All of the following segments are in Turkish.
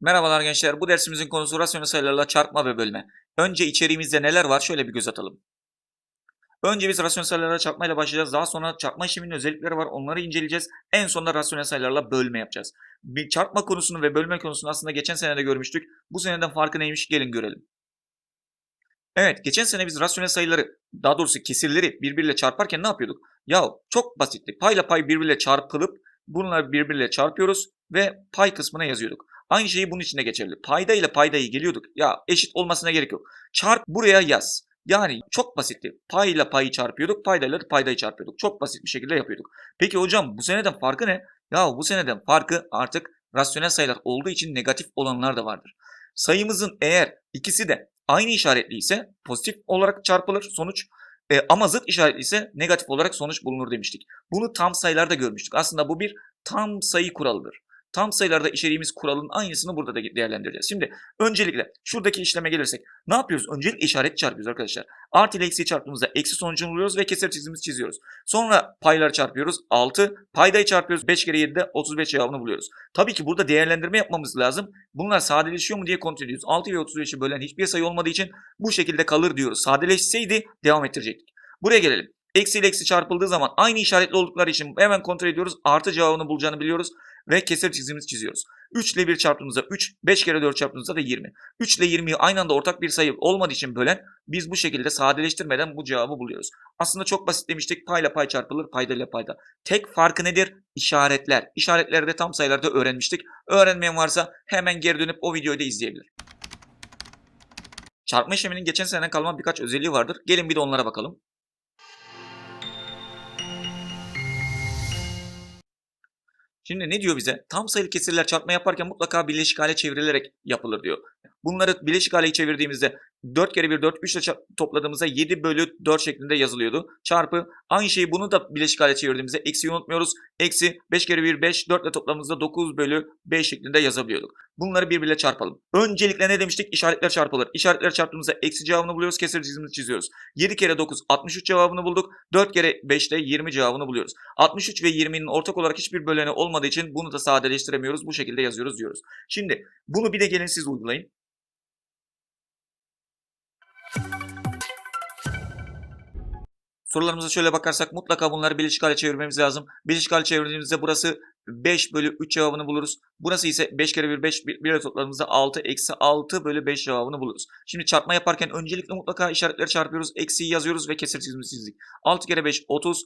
Merhabalar gençler. Bu dersimizin konusu rasyonel sayılarla çarpma ve bölme. Önce içeriğimizde neler var şöyle bir göz atalım. Önce biz rasyonel sayılarla çarpmayla başlayacağız. Daha sonra çarpma işleminin özellikleri var. Onları inceleyeceğiz. En sonunda rasyonel sayılarla bölme yapacağız. Bir çarpma konusunu ve bölme konusunu aslında geçen sene de görmüştük. Bu seneden farkı neymiş gelin görelim. Evet, geçen sene biz rasyonel sayıları, daha doğrusu kesirleri birbiriyle çarparken ne yapıyorduk? Ya çok basitti. Payla pay birbiriyle çarpılıp bunları birbiriyle çarpıyoruz ve pay kısmına yazıyorduk. Aynı şeyi bunun içinde geçerli. Payda ile paydayı geliyorduk. Ya eşit olmasına gerek yok. Çarp buraya yaz. Yani çok basitti. Pay ile payı çarpıyorduk. Paydayla da paydayı çarpıyorduk. Çok basit bir şekilde yapıyorduk. Peki hocam bu seneden farkı ne? Ya bu seneden farkı artık rasyonel sayılar olduğu için negatif olanlar da vardır. Sayımızın eğer ikisi de aynı işaretli ise pozitif olarak çarpılır sonuç. E, ama zıt işaretli ise negatif olarak sonuç bulunur demiştik. Bunu tam sayılarda görmüştük. Aslında bu bir tam sayı kuralıdır. Tam sayılarda içeriğimiz kuralın aynısını burada da değerlendireceğiz. Şimdi öncelikle şuradaki işleme gelirsek ne yapıyoruz? Öncelikle işaret çarpıyoruz arkadaşlar. Artı ile eksiyi çarptığımızda eksi sonucunu buluyoruz ve kesir çizgimizi çiziyoruz. Sonra payları çarpıyoruz 6, paydayı çarpıyoruz 5 kere 7'de 35 cevabını buluyoruz. Tabii ki burada değerlendirme yapmamız lazım. Bunlar sadeleşiyor mu diye kontrol ediyoruz. 6 ve 35'i bölen hiçbir sayı olmadığı için bu şekilde kalır diyoruz. Sadeleşseydi devam ettirecektik. Buraya gelelim. Eksi ile eksi çarpıldığı zaman aynı işaretli oldukları için hemen kontrol ediyoruz. Artı cevabını bulacağını biliyoruz ve kesir çizgimizi çiziyoruz. 3 ile 1 çarptığımızda 3, 5 kere 4 çarptığımızda da 20. 3 ile 20'yi aynı anda ortak bir sayı olmadığı için bölen biz bu şekilde sadeleştirmeden bu cevabı buluyoruz. Aslında çok basit demiştik. Payla pay çarpılır, payda ile payda. Tek farkı nedir? İşaretler. İşaretleri de tam sayılarda öğrenmiştik. Öğrenmeyen varsa hemen geri dönüp o videoyu da izleyebilir. Çarpma işleminin geçen seneden kalma birkaç özelliği vardır. Gelin bir de onlara bakalım. Şimdi ne diyor bize? Tam sayılı kesirler çarpma yaparken mutlaka birleşik hale çevrilerek yapılır diyor. Bunları birleşik hale çevirdiğimizde 4 kere 1 4 3 ile topladığımızda 7 bölü 4 şeklinde yazılıyordu. Çarpı aynı şeyi bunu da birleşik hale çevirdiğimizde eksiyi unutmuyoruz. Eksi 5 kere 1 5 4 ile topladığımızda 9 bölü 5 şeklinde yazabiliyorduk. Bunları birbirle çarpalım. Öncelikle ne demiştik? İşaretler çarpılır. İşaretler çarptığımızda eksi cevabını buluyoruz. Kesir çizgimizi çiziyoruz. 7 kere 9 63 cevabını bulduk. 4 kere 5 de 20 cevabını buluyoruz. 63 ve 20'nin ortak olarak hiçbir böleni olmadığı için bunu da sadeleştiremiyoruz. Bu şekilde yazıyoruz diyoruz. Şimdi bunu bir de gelin siz uygulayın. Sorularımıza şöyle bakarsak mutlaka bunları birleşik hale çevirmemiz lazım. Birleşik hale çevirdiğimizde burası 5 bölü 3 cevabını buluruz. Burası ise 5 kere 1 5 bir ile topladığımızda 6 eksi 6 bölü 5 cevabını buluruz. Şimdi çarpma yaparken öncelikle mutlaka işaretleri çarpıyoruz. Eksiyi yazıyoruz ve kesir çizgimizi çizdik. 6 kere 5 30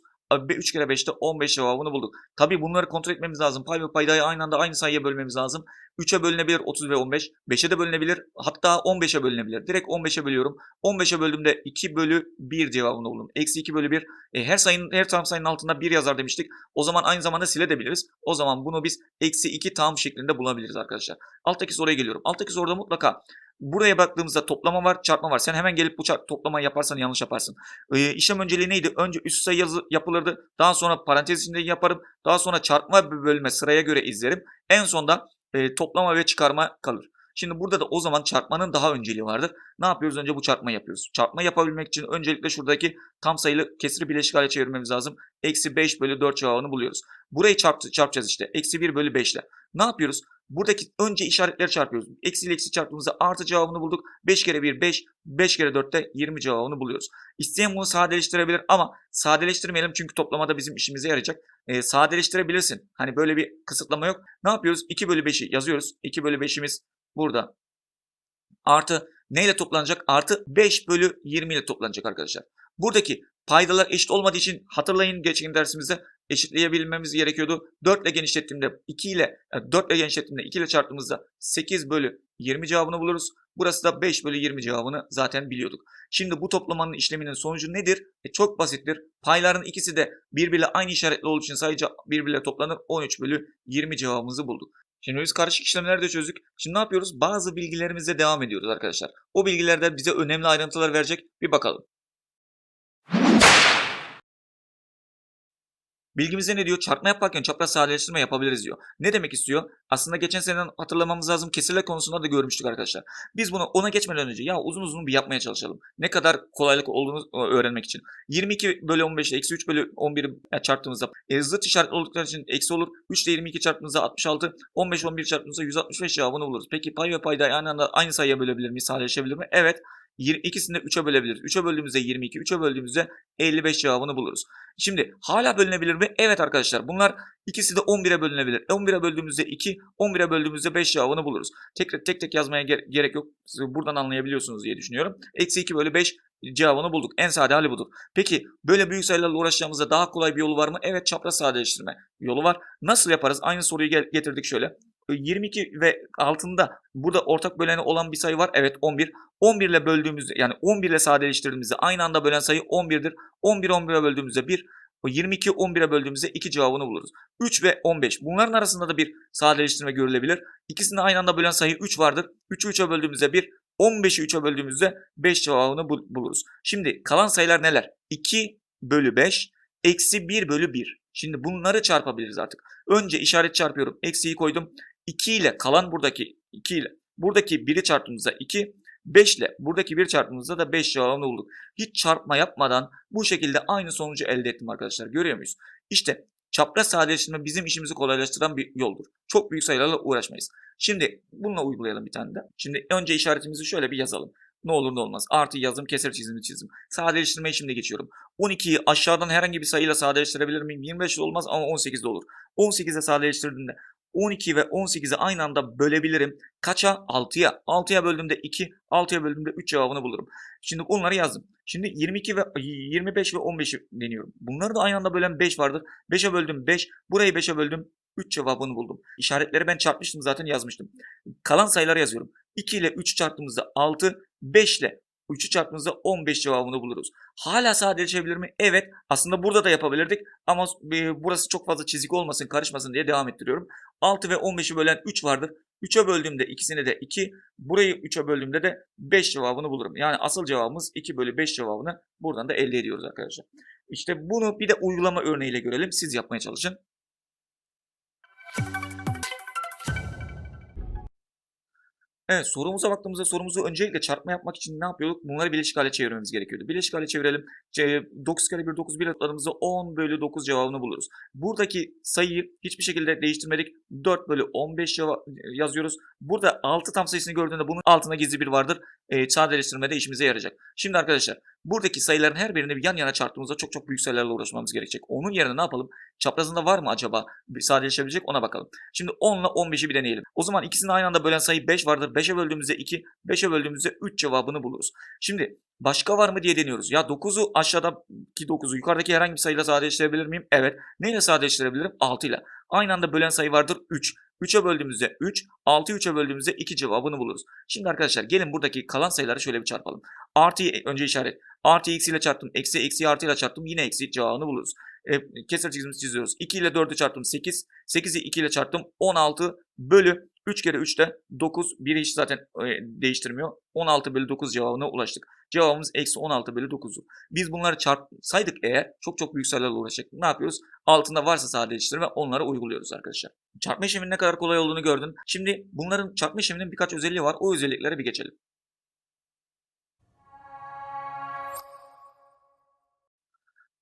3 kere 5'te 15 cevabını bulduk. Tabi bunları kontrol etmemiz lazım. Pay ve paydayı aynı anda aynı sayıya bölmemiz lazım. 3'e bölünebilir 30 ve 15. 5'e de bölünebilir. Hatta 15'e bölünebilir. Direkt 15'e bölüyorum. 15'e böldüğümde 2 bölü 1 cevabını buldum. Eksi 2 bölü 1. E, her sayının her tam sayının altında 1 yazar demiştik. O zaman aynı zamanda silebiliriz. O zaman bunu biz eksi 2 tam şeklinde bulabiliriz arkadaşlar. Alttaki soruya geliyorum. Alttaki soruda mutlaka Buraya baktığımızda toplama var, çarpma var. Sen hemen gelip bu toplamayı yaparsan yanlış yaparsın. Ee, işlem önceliği neydi? Önce üst sayı yazı yapılırdı. Daha sonra parantez içinde yaparım. Daha sonra çarpma bölme sıraya göre izlerim. En sonda e, toplama ve çıkarma kalır. Şimdi burada da o zaman çarpmanın daha önceliği vardır. Ne yapıyoruz? Önce bu çarpma yapıyoruz. Çarpma yapabilmek için öncelikle şuradaki tam sayılı kesri bileşik hale çevirmemiz lazım. Eksi 5 bölü 4 cevabını buluyoruz. Burayı çarp, çarpacağız işte. Eksi 1 bölü 5 ile. Ne yapıyoruz? Buradaki önce işaretleri çarpıyoruz. Eksi ile eksi çarptığımızda artı cevabını bulduk. 5 kere 1 5, 5 kere 4 de 20 cevabını buluyoruz. İsteyen bunu sadeleştirebilir ama sadeleştirmeyelim çünkü toplamada bizim işimize yarayacak. E, sadeleştirebilirsin. Hani böyle bir kısıtlama yok. Ne yapıyoruz? 2 bölü 5'i yazıyoruz. 2 bölü 5'imiz burada. Artı neyle toplanacak? Artı 5 bölü 20 ile toplanacak arkadaşlar. Buradaki paydalar eşit olmadığı için hatırlayın geçen dersimizde eşitleyebilmemiz gerekiyordu. 4 ile genişlettiğimde 2 ile 4 ile genişlettiğimde 2 ile çarptığımızda 8 bölü 20 cevabını buluruz. Burası da 5 bölü 20 cevabını zaten biliyorduk. Şimdi bu toplamanın işleminin sonucu nedir? E çok basittir. Payların ikisi de birbiriyle aynı işaretli olduğu için sadece birbiriyle toplanır. 13 bölü 20 cevabımızı bulduk. Şimdi biz karışık işlemleri de çözdük. Şimdi ne yapıyoruz? Bazı bilgilerimize devam ediyoruz arkadaşlar. O bilgilerde bize önemli ayrıntılar verecek. Bir bakalım. Bilgimizde ne diyor? Çarpma yaparken çapraz sadeleştirme yapabiliriz diyor. Ne demek istiyor? Aslında geçen seneden hatırlamamız lazım. Kesirler konusunda da görmüştük arkadaşlar. Biz bunu ona geçmeden önce ya uzun uzun bir yapmaya çalışalım. Ne kadar kolaylık olduğunu e, öğrenmek için. 22 bölü 15 ile eksi 3 bölü 11'i çarptığımızda e, zıt işaretli oldukları için eksi olur. 3 ile 22 çarptığımızda 66. 15 11 çarptığımızda 165 cevabını buluruz. Peki pay ve payda aynı anda aynı sayıya bölebilir miyiz? Sadeleşebilir mi? Evet. İkisini de 3'e bölebiliriz. 3'e böldüğümüzde 22, 3'e böldüğümüzde 55 cevabını buluruz. Şimdi hala bölünebilir mi? Evet arkadaşlar bunlar ikisi de 11'e bölünebilir. 11'e böldüğümüzde 2, 11'e böldüğümüzde 5 cevabını buluruz. Tek tek tek yazmaya ger- gerek yok. Siz buradan anlayabiliyorsunuz diye düşünüyorum. Eksi 2 bölü 5 cevabını bulduk. En sade hali budur. Peki böyle büyük sayılarla uğraşacağımızda daha kolay bir yolu var mı? Evet çapraz sadeleştirme yolu var. Nasıl yaparız? Aynı soruyu getirdik şöyle. 22 ve altında burada ortak böleni olan bir sayı var. Evet 11. 11 ile böldüğümüzde yani 11 ile sadeleştirdiğimizde aynı anda bölen sayı 11'dir. 11 11'e böldüğümüzde 1. O 22 11'e böldüğümüzde 2 cevabını buluruz. 3 ve 15. Bunların arasında da bir sadeleştirme görülebilir. İkisini aynı anda bölen sayı 3 vardır. 3'ü 3'e böldüğümüzde 1. 15'i 3'e böldüğümüzde 5 cevabını bul- buluruz. Şimdi kalan sayılar neler? 2 bölü 5 eksi 1 bölü 1. Şimdi bunları çarpabiliriz artık. Önce işaret çarpıyorum. Eksiyi koydum. 2 ile kalan buradaki 2 ile buradaki 1'i çarptığımızda 2 5 ile buradaki 1 çarptığımızda da 5 cevabını bulduk. Hiç çarpma yapmadan bu şekilde aynı sonucu elde ettim arkadaşlar. Görüyor muyuz? İşte çapraz sadeleştirme bizim işimizi kolaylaştıran bir yoldur. Çok büyük sayılarla uğraşmayız. Şimdi bununla uygulayalım bir tane de. Şimdi önce işaretimizi şöyle bir yazalım. Ne olur ne olmaz. Artı yazdım, keser çizimi çizdim. Sadeleştirmeye şimdi geçiyorum. 12'yi aşağıdan herhangi bir sayıyla sadeleştirebilir miyim? 25 de olmaz ama 18 de olur. 18'e sadeleştirdiğimde 12 ve 18'i aynı anda bölebilirim. Kaça? 6'ya. 6'ya böldüğümde 2, 6'ya böldüğümde 3 cevabını bulurum. Şimdi bunları yazdım. Şimdi 22 ve 25 ve 15'i deniyorum. Bunları da aynı anda bölen 5 vardır. 5'e böldüm 5, burayı 5'e böldüm 3 cevabını buldum. İşaretleri ben çarpmıştım zaten yazmıştım. Kalan sayıları yazıyorum. 2 ile 3 çarptığımızda 6, 5 ile 3'ü çarptığımızda 15 cevabını buluruz. Hala sadeleşebilir mi? Evet. Aslında burada da yapabilirdik ama e, burası çok fazla çizik olmasın, karışmasın diye devam ettiriyorum. 6 ve 15'i bölen 3 vardır. 3'e böldüğümde ikisini de 2, burayı 3'e böldüğümde de 5 cevabını bulurum. Yani asıl cevabımız 2 bölü 5 cevabını buradan da elde ediyoruz arkadaşlar. İşte bunu bir de uygulama örneğiyle görelim. Siz yapmaya çalışın. Evet sorumuza baktığımızda sorumuzu öncelikle çarpma yapmak için ne yapıyorduk? Bunları bileşik hale çevirmemiz gerekiyordu. Bileşik hale çevirelim. C- 9 kare 1 9 1 atlarımızda 10 bölü 9 cevabını buluruz. Buradaki sayıyı hiçbir şekilde değiştirmedik. 4 bölü 15 ceva- yazıyoruz. Burada 6 tam sayısını gördüğünde bunun altında gizli bir vardır. E, sadeleştirmede işimize yarayacak. Şimdi arkadaşlar buradaki sayıların her birini bir yan yana çarptığımızda çok çok büyük sayılarla uğraşmamız gerekecek. Onun yerine ne yapalım? Çaprazında var mı acaba bir sadeleşebilecek ona bakalım. Şimdi 10 ile 15'i bir deneyelim. O zaman ikisini aynı anda bölen sayı 5 vardır. 5'e böldüğümüzde 2, 5'e böldüğümüzde 3 cevabını buluruz. Şimdi başka var mı diye deniyoruz. Ya 9'u aşağıdaki 9'u yukarıdaki herhangi bir sayıyla sadeleştirebilir miyim? Evet. Neyle sadeleştirebilirim? 6 ile. Aynı anda bölen sayı vardır 3. 3'e böldüğümüzde 3, 6'yı 3'e böldüğümüzde 2 cevabını buluruz. Şimdi arkadaşlar gelin buradaki kalan sayıları şöyle bir çarpalım. Artıyı önce işaret. Artı eksi ile çarptım. Eksi eksi artı ile çarptım. Yine eksi cevabını buluruz. E, kesir çizgimizi çiziyoruz. 2 ile 4'ü çarptım 8. 8'i 2 ile çarptım 16 bölü 3 kere 3 de 9. Biri hiç zaten e, değiştirmiyor. 16 bölü 9 cevabına ulaştık. Cevabımız eksi 16 bölü 9'u. Biz bunları çarpsaydık eğer çok çok büyük sayılarla uğraşacaktık. Ne yapıyoruz? Altında varsa sadeleştirme onları uyguluyoruz arkadaşlar. Çarpma işleminin ne kadar kolay olduğunu gördün. Şimdi bunların çarpma işleminin birkaç özelliği var. O özelliklere bir geçelim.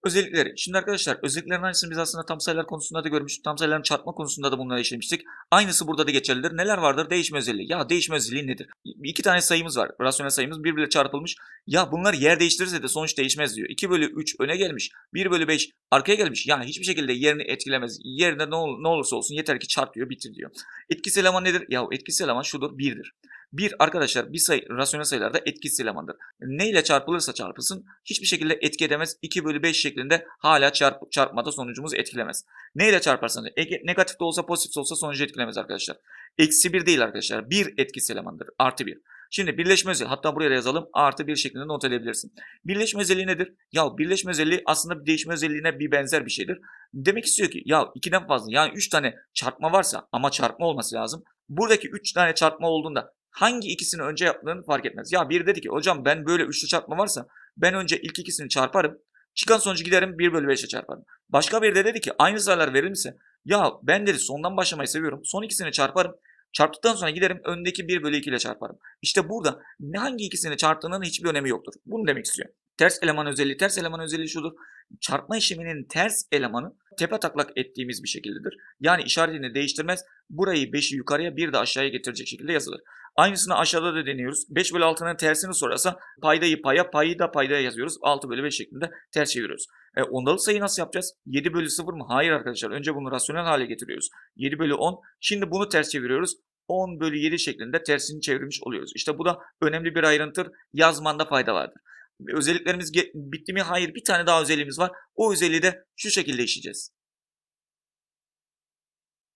Özellikleri. Şimdi arkadaşlar özelliklerin aynısını biz aslında tam sayılar konusunda da görmüştük. Tam sayıların çarpma konusunda da bunları işlemiştik. Aynısı burada da geçerlidir. Neler vardır? Değişme özelliği. Ya değişme özelliği nedir? İki tane sayımız var. Rasyonel sayımız birbiriyle çarpılmış. Ya bunlar yer değiştirirse de sonuç değişmez diyor. 2 bölü 3 öne gelmiş. 1 bölü 5 arkaya gelmiş. Yani hiçbir şekilde yerini etkilemez. Yerine ne, ol- ne olursa olsun yeter ki çarp diyor bitir diyor. Etkisi eleman nedir? Ya etkisi eleman şudur 1'dir. Bir arkadaşlar bir sayı rasyonel sayılarda etkisiz elemandır. Ne ile çarpılırsa çarpılsın hiçbir şekilde etki edemez. 2 bölü 5 şeklinde hala çarp, çarpmada sonucumuzu etkilemez. Ne ile çarparsanız negatif de olsa pozitif de olsa sonucu etkilemez arkadaşlar. Eksi 1 değil arkadaşlar. 1 etkisiz elemandır. Artı 1. Şimdi birleşme özelliği hatta buraya da yazalım artı 1 şeklinde not edebilirsin. Birleşme özelliği nedir? Ya birleşme özelliği aslında bir değişme özelliğine bir benzer bir şeydir. Demek istiyor ki ya 2'den fazla yani 3 tane çarpma varsa ama çarpma olması lazım. Buradaki 3 tane çarpma olduğunda hangi ikisini önce yaptığını fark etmez. Ya biri dedi ki hocam ben böyle üçlü çarpma varsa ben önce ilk ikisini çarparım. Çıkan sonucu giderim 1 bölü 5'e çarparım. Başka bir de dedi ki aynı sayılar verilmişse ya ben dedi sondan başlamayı seviyorum. Son ikisini çarparım. Çarptıktan sonra giderim öndeki 1 bölü 2 ile çarparım. İşte burada ne hangi ikisini çarptığının hiçbir önemi yoktur. Bunu demek istiyor. Ters eleman özelliği, ters eleman özelliği şudur. Çarpma işleminin ters elemanı tepe taklak ettiğimiz bir şekildedir. Yani işaretini değiştirmez. Burayı 5'i yukarıya bir de aşağıya getirecek şekilde yazılır. Aynısını aşağıda da deniyoruz. 5 bölü 6'nın tersini sorarsa paydayı paya, payı da paydaya yazıyoruz. 6 bölü 5 şeklinde ters çeviriyoruz. E, ondalı sayı nasıl yapacağız? 7 bölü 0 mı? Hayır arkadaşlar. Önce bunu rasyonel hale getiriyoruz. 7 bölü 10. Şimdi bunu ters çeviriyoruz. 10 bölü 7 şeklinde tersini çevirmiş oluyoruz. İşte bu da önemli bir ayrıntı. Yazmanda fayda vardır. Özelliklerimiz bitti mi? Hayır. Bir tane daha özelliğimiz var. O özelliği de şu şekilde işleyeceğiz.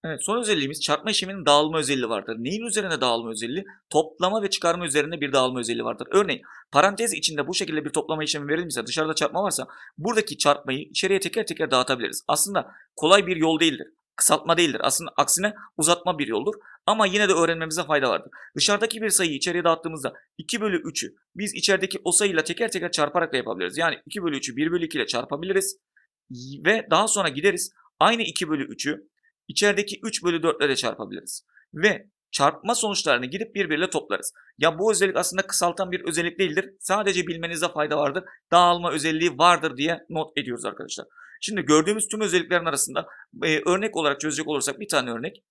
Evet, son özelliğimiz çarpma işleminin dağılma özelliği vardır. Neyin üzerine dağılma özelliği? Toplama ve çıkarma üzerine bir dağılma özelliği vardır. Örneğin parantez içinde bu şekilde bir toplama işlemi verilmişse dışarıda çarpma varsa buradaki çarpmayı içeriye teker teker dağıtabiliriz. Aslında kolay bir yol değildir. Kısaltma değildir. Aslında aksine uzatma bir yoldur. Ama yine de öğrenmemize fayda vardır. Dışarıdaki bir sayıyı içeriye dağıttığımızda 2 bölü 3'ü biz içerideki o sayıyla teker teker çarparak da yapabiliriz. Yani 2 bölü 3'ü 1 bölü 2 ile çarpabiliriz. Ve daha sonra gideriz aynı 2 bölü 3'ü içerideki 3 bölü 4 ile de çarpabiliriz. Ve çarpma sonuçlarını gidip birbiriyle toplarız. Ya bu özellik aslında kısaltan bir özellik değildir. Sadece bilmenize fayda vardır. Dağılma özelliği vardır diye not ediyoruz arkadaşlar. Şimdi gördüğümüz tüm özelliklerin arasında e, örnek olarak çözecek olursak bir tane örnek.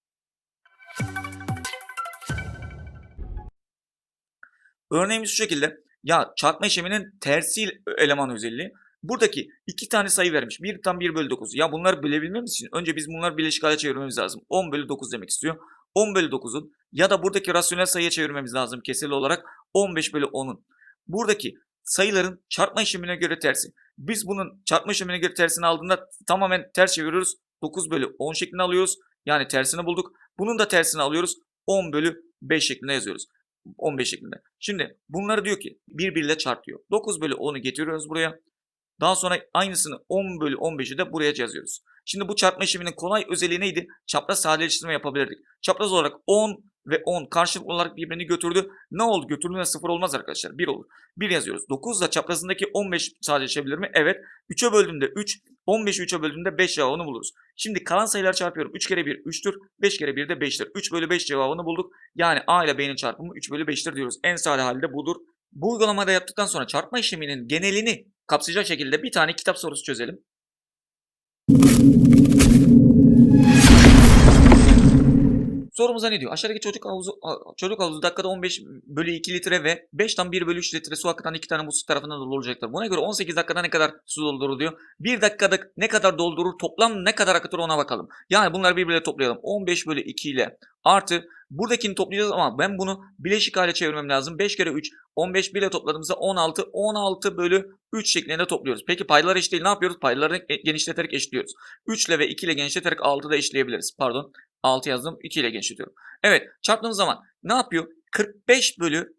Örneğimiz şu şekilde. Ya çarpma işleminin tersi eleman özelliği. Buradaki iki tane sayı vermiş. Bir tam 1 bölü 9. Ya bunları bilebilmemiz için önce biz bunları bileşik hale çevirmemiz lazım. 10 bölü 9 demek istiyor. 10 bölü 9'un ya da buradaki rasyonel sayıya çevirmemiz lazım kesirli olarak 15 bölü 10'un. Buradaki sayıların çarpma işlemine göre tersi. Biz bunun çarpma işlemine göre tersini aldığında tamamen ters çeviriyoruz. 9 bölü 10 şeklinde alıyoruz. Yani tersini bulduk. Bunun da tersini alıyoruz. 10 bölü 5 şeklinde yazıyoruz. 15 şeklinde. Şimdi bunları diyor ki birbiriyle çarpıyor. 9 bölü 10'u getiriyoruz buraya. Daha sonra aynısını 10 bölü 15'i de buraya yazıyoruz. Şimdi bu çarpma işleminin kolay özelliği neydi? Çapraz sadeleştirme yapabilirdik. Çapraz olarak 10 ve 10 karşılıklı olarak birbirini götürdü. Ne oldu? Götürdüğünde 0 olmaz arkadaşlar. 1 olur. 1 yazıyoruz. 9 da çaprazındaki 15 sadeleşebilir mi? Evet. 3'e böldüğümde 3, 15'i 3'e böldüğümde 5 cevabını buluruz. Şimdi kalan sayıları çarpıyorum. 3 kere 1 3'tür. 5 kere 1 de 5'tir. 3 bölü 5 cevabını bulduk. Yani A ile B'nin çarpımı 3 bölü 5'tir diyoruz. En sade halde budur. Bu uygulamada yaptıktan sonra çarpma işleminin genelini kapsayacak şekilde bir tane kitap sorusu çözelim. Sorumuza ne diyor? Aşağıdaki çocuk havuzu, çocuk havuzu dakikada 15 bölü 2 litre ve 5'ten 1 bölü 3 litre su akıtan iki tane musluk tarafından doldurulacaktır. Buna göre 18 dakikada ne kadar su dolduruluyor? 1 dakikada ne kadar doldurur? Toplam ne kadar akıtır ona bakalım. Yani bunları birbirine toplayalım. 15 bölü 2 ile artı buradakini toplayacağız ama ben bunu bileşik hale çevirmem lazım. 5 kere 3 15 bile topladığımızda 16 16 bölü 3 şeklinde topluyoruz. Peki paydalar eşit değil ne yapıyoruz? Paydaları genişleterek eşitliyoruz. 3 ile ve 2 ile genişleterek 6 da eşitleyebiliriz. Pardon 6 yazdım 2 ile genişletiyorum. Evet çarptığımız zaman ne yapıyor? 45 bölü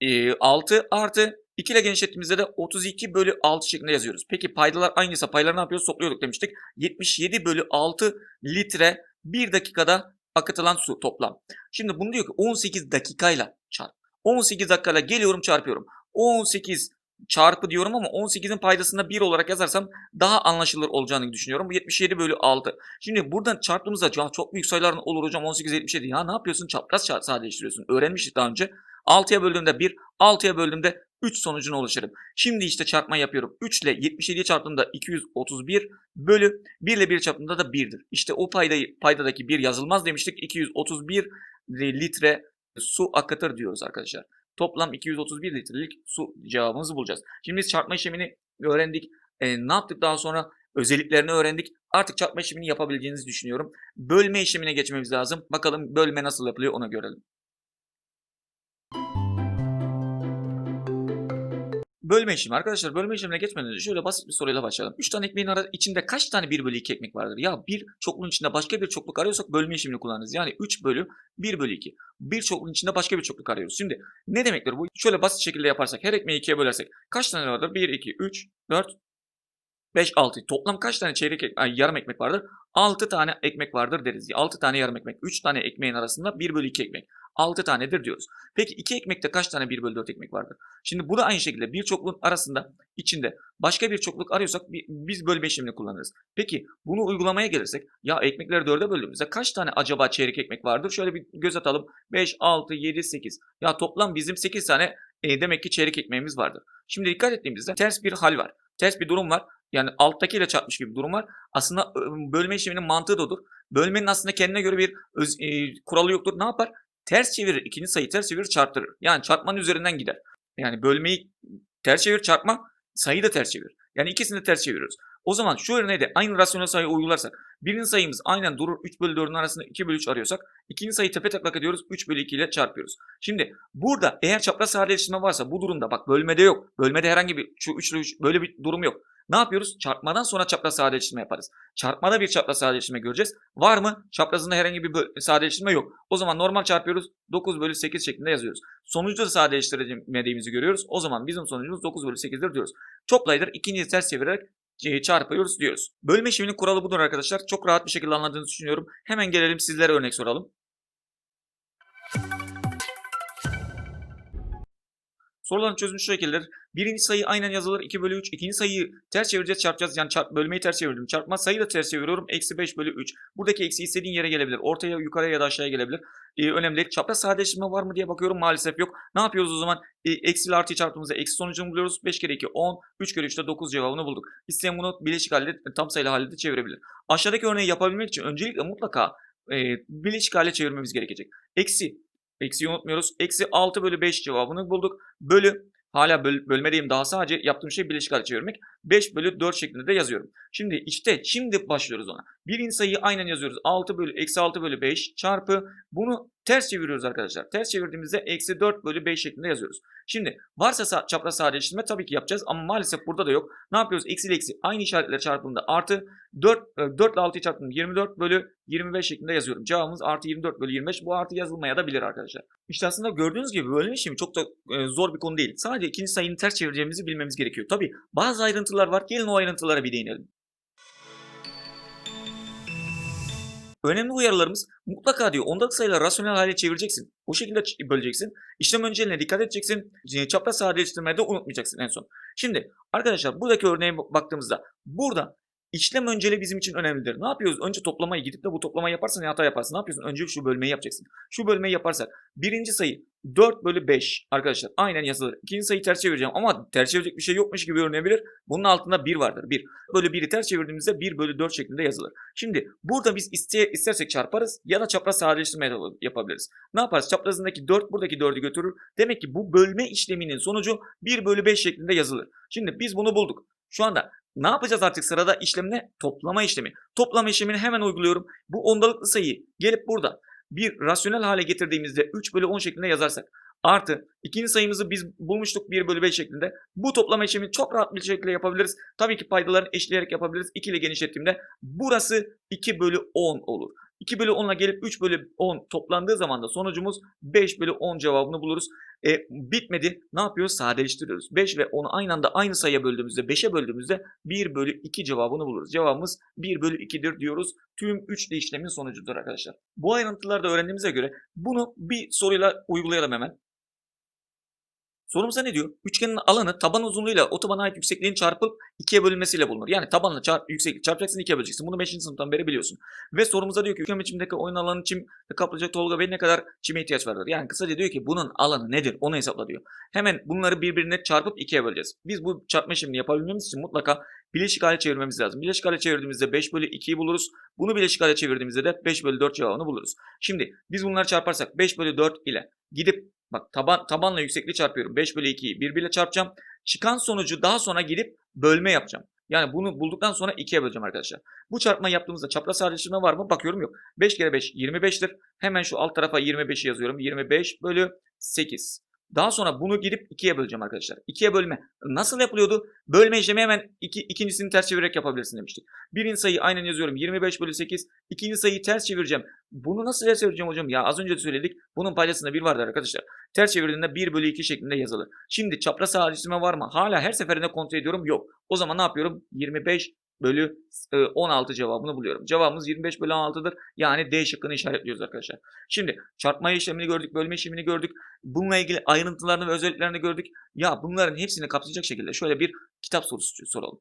e, 6 artı 2 ile genişlettiğimizde de 32 bölü 6 şeklinde yazıyoruz. Peki paydalar aynıysa payları ne yapıyoruz? Topluyorduk demiştik. 77 bölü 6 litre 1 dakikada akıtılan su toplam. Şimdi bunu diyor ki 18 dakikayla çarp. 18 dakikayla geliyorum çarpıyorum. 18 çarpı diyorum ama 18'in paydasında 1 olarak yazarsam daha anlaşılır olacağını düşünüyorum. Bu 77 bölü 6. Şimdi buradan çarptığımızda çok büyük sayılar olur hocam 18 77. Ya ne yapıyorsun? Çapraz sadeleştiriyorsun. Öğrenmiştik daha önce. 6'ya böldüğümde 1, 6'ya böldüğümde 3 sonucuna ulaşırım. Şimdi işte çarpma yapıyorum. 3 ile 77'ye çarptığımda 231 bölü 1 ile 1 çarptığımda da 1'dir. İşte o paydayı, paydadaki 1 yazılmaz demiştik. 231 litre su akıtır diyoruz arkadaşlar. Toplam 231 litrelik su cevabımızı bulacağız. Şimdi biz çarpma işlemini öğrendik. E, ne yaptık daha sonra? Özelliklerini öğrendik. Artık çarpma işlemini yapabileceğinizi düşünüyorum. Bölme işlemine geçmemiz lazım. Bakalım bölme nasıl yapılıyor onu görelim. Bölme işlemi. Arkadaşlar bölme işlemine geçmeden önce şöyle basit bir soruyla başlayalım. 3 tane ekmeğin ara içinde kaç tane 1 bölü 2 ekmek vardır? Ya bir çokluğun içinde başka bir çokluk arıyorsak bölme işlemini kullanırız. Yani 3 bölü 1 bölü 2. Bir çokluğun içinde başka bir çokluk arıyoruz. Şimdi ne demektir bu? Şöyle basit şekilde yaparsak her ekmeği 2'ye bölersek kaç tane vardır? 1, 2, 3, 4, 5, 6. Toplam kaç tane çeyrek ek- yarım ekmek vardır? 6 tane ekmek vardır deriz. 6 tane yarım ekmek. 3 tane ekmeğin arasında 1 bölü 2 ekmek. 6 tanedir diyoruz. Peki 2 ekmekte kaç tane 1 bölü 4 ekmek vardır? Şimdi bu da aynı şekilde bir çokluğun arasında içinde başka bir çokluk arıyorsak bi- biz bölme işlemini kullanırız. Peki bunu uygulamaya gelirsek ya ekmekleri 4'e böldüğümüzde kaç tane acaba çeyrek ekmek vardır? Şöyle bir göz atalım. 5, 6, 7, 8. Ya toplam bizim 8 tane e, demek ki çeyrek ekmeğimiz vardır. Şimdi dikkat ettiğimizde ters bir hal var. Ters bir durum var. Yani alttakiyle çarpmış gibi bir durum var. Aslında e, bölme işleminin mantığı da odur. Bölmenin aslında kendine göre bir öz- e, kuralı yoktur. Ne yapar? Ters çevirir. ikinci sayı ters çevirir çarptırır. Yani çarpmanın üzerinden gider. Yani bölmeyi ters çevir çarpma sayıyı da ters çevir. Yani ikisini de ters çeviriyoruz. O zaman şu örneğe de aynı rasyonel sayı uygularsak birinci sayımız aynen durur 3 bölü 4'ün arasında 2 bölü 3 arıyorsak ikinci sayıyı tepe taklak ediyoruz 3 bölü 2 ile çarpıyoruz. Şimdi burada eğer çapraz sadeleştirme varsa bu durumda bak bölmede yok. Bölmede herhangi bir şu 3 ile 3 böyle bir durum yok. Ne yapıyoruz? Çarpmadan sonra çapraz sadeleştirme yaparız. Çarpmada bir çapraz sadeleştirme göreceğiz. Var mı? Çaprazında herhangi bir sadeleştirme yok. O zaman normal çarpıyoruz. 9 bölü 8 şeklinde yazıyoruz. Sonucu da sadeleştiremediğimizi görüyoruz. O zaman bizim sonucumuz 9 bölü 8'dir diyoruz. Çoklaydır ikinciyi ters çevirerek e, çarpıyoruz diyoruz. Bölme işleminin kuralı budur arkadaşlar. Çok rahat bir şekilde anladığınızı düşünüyorum. Hemen gelelim sizlere örnek soralım. Soruların çözümü şu şekildedir. Birinci sayı aynen yazılır 2 bölü 3. İkinci sayıyı ters çevireceğiz çarpacağız. Yani çarp, bölmeyi ters çevirdim. Çarpma sayıyı da ters çeviriyorum. Eksi 5 bölü 3. Buradaki eksi istediğin yere gelebilir. Ortaya, yukarıya ya da aşağıya gelebilir. Ee, önemli değil. Çapraz sadeleştirme var mı diye bakıyorum. Maalesef yok. Ne yapıyoruz o zaman? E, eksi ile artıyı çarptığımızda eksi sonucunu buluyoruz. 5 kere 2 10. 3 kere 3 de 9 cevabını bulduk. İsteyen bunu bileşik halde tam sayılı halde de çevirebilir. Aşağıdaki örneği yapabilmek için öncelikle mutlaka e, bileşik hale çevirmemiz gerekecek. Eksi. Eksiyi unutmuyoruz. Eksi 6 bölü 5 cevabını bulduk. Bölü Hala böl bölmedeyim daha sadece yaptığım şey bileşik hale çevirmek. 5 bölü 4 şeklinde de yazıyorum. Şimdi işte şimdi başlıyoruz ona. Birinci sayıyı aynen yazıyoruz. 6 bölü eksi 6 bölü 5 çarpı bunu ters çeviriyoruz arkadaşlar. Ters çevirdiğimizde eksi 4 bölü 5 şeklinde yazıyoruz. Şimdi varsa sa- çapraz sadeleştirme tabii ki yapacağız ama maalesef burada da yok. Ne yapıyoruz? Eksi ile eksi aynı işaretler çarpımında artı 4, 4 ile 6'yı çarptım 24 bölü 25 şeklinde yazıyorum. Cevabımız artı 24 bölü 25. Bu artı yazılmaya da bilir arkadaşlar. İşte aslında gördüğünüz gibi bölme işlemi çok da e, zor bir konu değil. Sadece ikinci sayının ters çevireceğimizi bilmemiz gerekiyor. Tabii bazı ayrıntılar var. Gelin o ayrıntılara bir değinelim. Önemli uyarılarımız mutlaka diyor ondalık sayıları rasyonel hale çevireceksin. O şekilde böleceksin. İşlem önceline dikkat edeceksin. Çapraz sadeleştirmeyi de unutmayacaksın en son. Şimdi arkadaşlar buradaki örneğe bak- baktığımızda burada işlem önceli bizim için önemlidir. Ne yapıyoruz? Önce toplamayı gidip de bu toplamayı yaparsan ya hata yaparsın. Ne yapıyorsun? Önce şu bölmeyi yapacaksın. Şu bölmeyi yaparsak birinci sayı 4 bölü 5 arkadaşlar aynen yazılır. İkinci sayıyı ters çevireceğim ama ters çevirecek bir şey yokmuş gibi görünebilir. Bunun altında 1 vardır. 1 bölü 1'i ters çevirdiğimizde 1 bölü 4 şeklinde yazılır. Şimdi burada biz iste, istersek çarparız ya da çapraz sadeleştirme yap- yapabiliriz. Ne yaparız? Çaprazındaki 4 buradaki 4'ü götürür. Demek ki bu bölme işleminin sonucu 1 bölü 5 şeklinde yazılır. Şimdi biz bunu bulduk. Şu anda ne yapacağız artık sırada işlemine? Toplama işlemi. Toplama işlemini hemen uyguluyorum. Bu ondalıklı sayıyı gelip burada bir rasyonel hale getirdiğimizde 3 bölü 10 şeklinde yazarsak artı ikinci sayımızı biz bulmuştuk 1 bölü 5 şeklinde. Bu toplama işlemini çok rahat bir şekilde yapabiliriz. Tabii ki paydalarını eşleyerek yapabiliriz. 2 ile genişlettiğimde burası 2 bölü 10 olur. 2 bölü 10'la gelip 3 bölü 10 toplandığı zaman da sonucumuz 5 bölü 10 cevabını buluruz. E, bitmedi. Ne yapıyoruz? Sadeleştiriyoruz. 5 ve 10'u aynı anda aynı sayıya böldüğümüzde 5'e böldüğümüzde 1 bölü 2 cevabını buluruz. Cevabımız 1 bölü 2'dir diyoruz. Tüm 3 de işlemin sonucudur arkadaşlar. Bu ayrıntıları da öğrendiğimize göre bunu bir soruyla uygulayalım hemen. Sorumuza ne diyor? Üçgenin alanı taban uzunluğuyla o tabana ait yüksekliğin çarpıp ikiye bölünmesiyle bulunur. Yani tabanla çarp, yükseklik çarpacaksın ikiye böleceksin. Bunu 5. sınıftan beri biliyorsun. Ve sorumuza diyor ki üçgen biçimdeki oyun alanı çim kaplayacak Tolga Bey ne kadar çime ihtiyaç vardır? Yani kısaca diyor ki bunun alanı nedir? Onu hesapla diyor. Hemen bunları birbirine çarpıp ikiye böleceğiz. Biz bu çarpma işlemini yapabilmemiz için mutlaka bileşik hale çevirmemiz lazım. Bileşik hale çevirdiğimizde 5 bölü 2'yi buluruz. Bunu bileşik hale çevirdiğimizde de 5 bölü 4 cevabını buluruz. Şimdi biz bunları çarparsak 5 bölü 4 ile gidip bak taban tabanla yüksekliği çarpıyorum. 5 bölü 2'yi birbiriyle çarpacağım. Çıkan sonucu daha sonra gidip bölme yapacağım. Yani bunu bulduktan sonra 2'ye böleceğim arkadaşlar. Bu çarpma yaptığımızda çapraz sadeleştirme var mı? Bakıyorum yok. 5 kere 5 25'tir. Hemen şu alt tarafa 25'i yazıyorum. 25 bölü 8. Daha sonra bunu gidip ikiye böleceğim arkadaşlar. İkiye bölme. Nasıl yapılıyordu? Bölme işlemi hemen iki, ikincisini ters çevirerek yapabilirsin demiştik. Birinci sayıyı aynen yazıyorum. 25 bölü 8. İkinci sayıyı ters çevireceğim. Bunu nasıl ters çevireceğim hocam? Ya az önce de söyledik. Bunun paydasında 1 vardır arkadaşlar. Ters çevirdiğinde 1 bölü 2 şeklinde yazılır. Şimdi çapraz sadeleştirme var mı? Hala her seferinde kontrol ediyorum. Yok. O zaman ne yapıyorum? 25 bölü e, 16 cevabını buluyorum. Cevabımız 25 bölü 16'dır. Yani D şıkkını işaretliyoruz arkadaşlar. Şimdi çarpma işlemini gördük, bölme işlemini gördük. Bununla ilgili ayrıntılarını ve özelliklerini gördük. Ya bunların hepsini kapsayacak şekilde şöyle bir kitap sorusu soralım.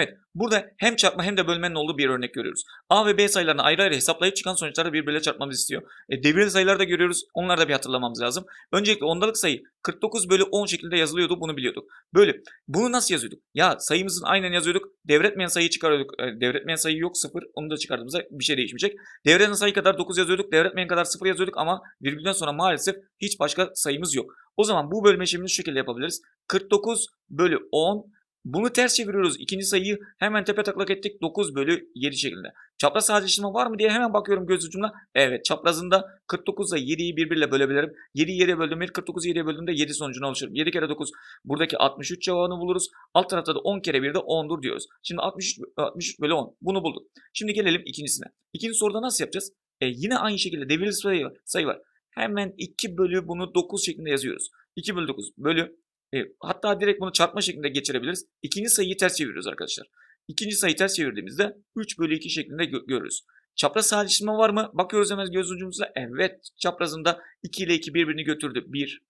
Evet, burada hem çarpma hem de bölmenin olduğu bir örnek görüyoruz. A ve B sayılarını ayrı ayrı hesaplayıp çıkan sonuçları birbiriyle çarpmamızı istiyor. E, devirli sayıları da görüyoruz. Onları da bir hatırlamamız lazım. Öncelikle ondalık sayı 49 bölü 10 şeklinde yazılıyordu. Bunu biliyorduk. Bölü. Bunu nasıl yazıyorduk? Ya sayımızın aynen yazıyorduk. Devretmeyen sayıyı çıkarıyorduk. E, devretmeyen sayı yok 0. Onu da çıkardığımızda bir şey değişmeyecek. Devreden sayı kadar 9 yazıyorduk. Devretmeyen kadar 0 yazıyorduk ama virgülden sonra maalesef hiç başka sayımız yok. O zaman bu bölme işlemini şu şekilde yapabiliriz. 49 bölü 10 bunu ters çeviriyoruz. İkinci sayıyı hemen tepe taklak ettik. 9 bölü 7 şeklinde. Çapraz sadeleştirme var mı diye hemen bakıyorum göz ucumla. Evet çaprazında 49 ile 7'yi birbiriyle bölebilirim. 7'yi 7'ye böldüğümde 49'u 7'ye böldüğümde 7 sonucunu oluştururum. 7 kere 9 buradaki 63 cevabını buluruz. Alt tarafta da 10 kere 1 de 10'dur diyoruz. Şimdi 63, 63 bölü 10 bunu bulduk. Şimdi gelelim ikincisine. İkinci soruda nasıl yapacağız? E, yine aynı şekilde devirli sayı sayı var. Hemen 2 bölü bunu 9 şeklinde yazıyoruz. 2 bölü 9 bölü e, hatta direkt bunu çarpma şeklinde geçirebiliriz. İkinci sayıyı ters çeviriyoruz arkadaşlar. İkinci sayıyı ters çevirdiğimizde 3 bölü 2 şeklinde gö- görürüz. Çapraz sadeleştirme var mı? Bakıyoruz hemen göz ucumuzla. Evet çaprazında 2 ile 2 birbirini götürdü. 1.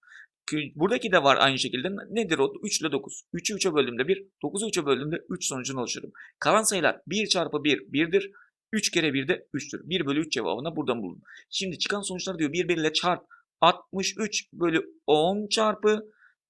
Buradaki de var aynı şekilde. Nedir o? 3 ile 9. 3'ü 3'e böldüğümde 1. 9'u 3'e böldüğümde 3 sonucunu oluştururum. Kalan sayılar 1 çarpı 1 1'dir. 3 kere 1 de 3'tür. 1 bölü 3 cevabını buradan buldum. Şimdi çıkan sonuçlar diyor 1 1 ile çarp. 63 bölü 10 çarpı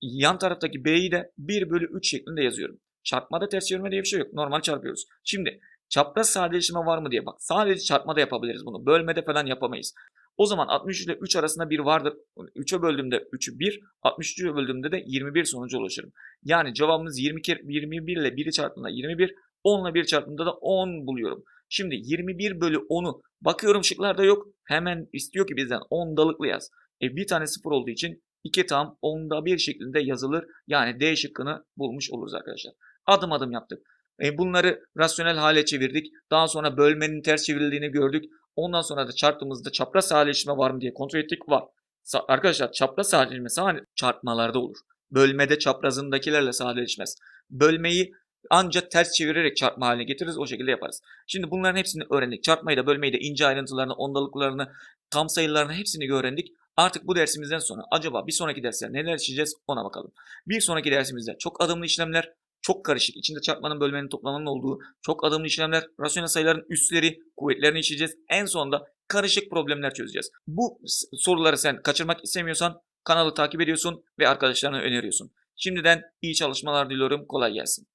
yan taraftaki b'yi de 1 bölü 3 şeklinde yazıyorum. Çarpmada ters çevirme diye bir şey yok. Normal çarpıyoruz. Şimdi çapraz sadeleştirme var mı diye bak. Sadece çarpmada yapabiliriz bunu. Bölmede falan yapamayız. O zaman 63 ile 3 arasında 1 vardır. 3'e böldüğümde 3'ü 1, 63'e böldüğümde de 21 sonucu ulaşırım. Yani cevabımız 22, 21 ile 1'i çarptığında 21, 10 ile 1 çarptığında da 10 buluyorum. Şimdi 21 bölü 10'u bakıyorum şıklarda yok. Hemen istiyor ki bizden 10 dalıklı yaz. E bir tane sıfır olduğu için 2 tam onda bir şeklinde yazılır. Yani D şıkkını bulmuş oluruz arkadaşlar. Adım adım yaptık. E bunları rasyonel hale çevirdik. Daha sonra bölmenin ters çevrildiğini gördük. Ondan sonra da çarptığımızda çapraz sadeleşme var mı diye kontrol ettik. Var. Arkadaşlar çapraz sadeleşme sadece çarpmalarda olur. Bölmede çaprazındakilerle sadeleşmez. Bölmeyi ancak ters çevirerek çarpma haline getiririz. O şekilde yaparız. Şimdi bunların hepsini öğrendik. Çarpmayı da bölmeyi de ince ayrıntılarını, ondalıklarını, tam sayılarını hepsini öğrendik. Artık bu dersimizden sonra acaba bir sonraki derslerde neler işleyeceğiz ona bakalım. Bir sonraki dersimizde çok adımlı işlemler, çok karışık, içinde çarpmanın bölmenin toplamanın olduğu çok adımlı işlemler, rasyonel sayıların üstleri, kuvvetlerini işleyeceğiz. En sonunda karışık problemler çözeceğiz. Bu soruları sen kaçırmak istemiyorsan kanalı takip ediyorsun ve arkadaşlarına öneriyorsun. Şimdiden iyi çalışmalar diliyorum. Kolay gelsin.